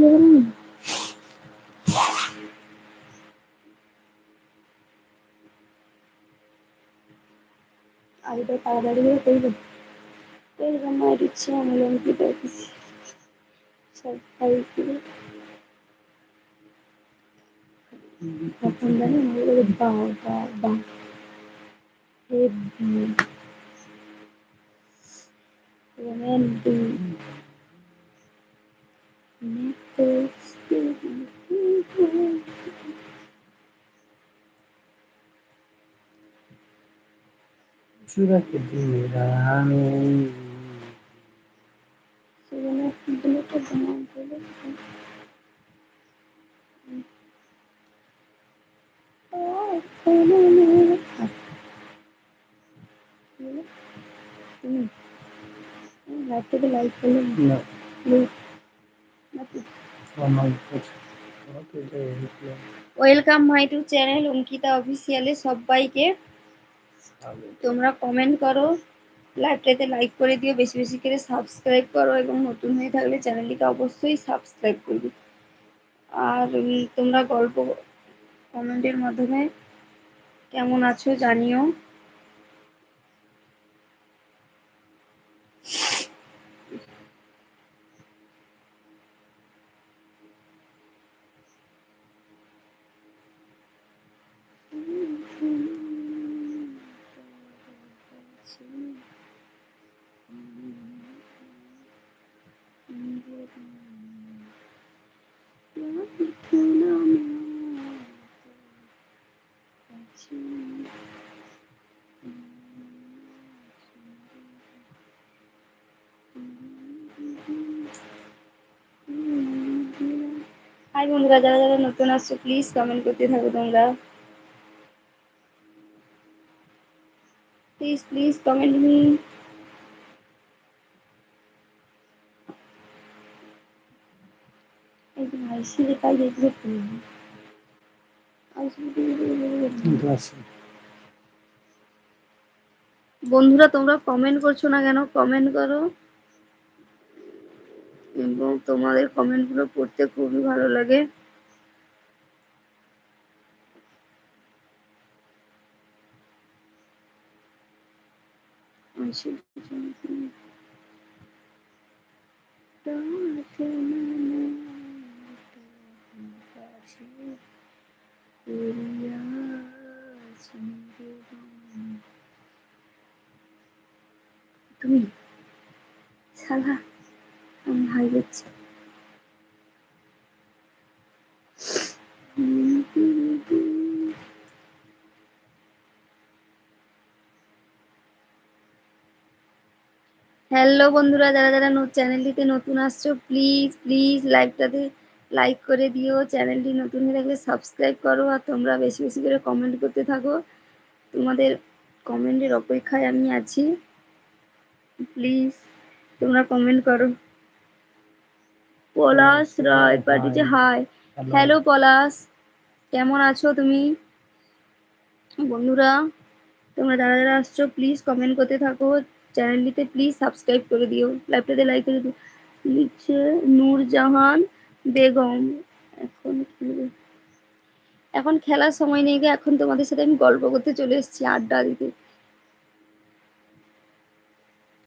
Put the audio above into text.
வேண்டியதுதானே அதுதான் பல தடவை போயிடும் போயிடுற மாதிரி அவங்களை என்கிட்ட சர்ப்ரைஸ் அப்புறம் Şurada dinlera. Sonra bunu da zaman. Like to the light. No. No. Welcome my to channel Ankita অফিসিয়ালে সবাইকে। তোমরা কমেন্ট করো লাইভটাতে লাইক করে দিও, বেশি বেশি করে সাবস্ক্রাইব করো এবং নতুন হয়ে থাকলে চ্যানেলটিকে অবশ্যই সাবস্ক্রাইব করবে আর তোমরা গল্প কমেন্টের মাধ্যমে কেমন আছো জানিও। হাই বন্ধুরা, যারা যারা নতুন আসছো প্লিজ কমেন্ট করতে থাকো তোমরা। প্লিজ প্লিজ কমেন্ট মি একদম আইসি লেখাই দেখবে বন্ধুরা, তোমরা কমেন্ট করছ না কেন? কমেন্ট করো। এবং তোমাদের কমেন্টগুলো পড়তে খুবই ভালো লাগে। তুমি সালা আমি হাই দিচ্ছি হ্যালো বন্ধুরা, যারা যারা চ্যানেলটিতে নতুন আসছো প্লিজ প্লিজ লাইভটাতে লাইক করে দিও চ্যানেলটি নতুন হয়ে থাকলে সাবস্ক্রাইব করো আর তোমরা বেশি বেশি করে কমেন্ট করতে থাকো। তোমাদের কমেন্টের অপেক্ষায় আমি আছি। প্লিজ তোমরা কমেন্ট করো। পলাশ রায় পাঠিয়েছে হাই হ্যালো পলাশ। কেমন আছো তুমি? বন্ধুরা তোমরা যারা যারা আসছো প্লিজ কমেন্ট করতে থাকো। চ্যানেলটিতে প্লিজ সাবস্ক্রাইব করে দিও। লাইভটাতে লাইক করে দিও। লিখছে নূরজাহান। বেগম, এখন এখন খেলার সময় নেই গে এখন তোমাদের সাথে আমি গল্প করতে চলে এসেছি, আড্ডা দিতে।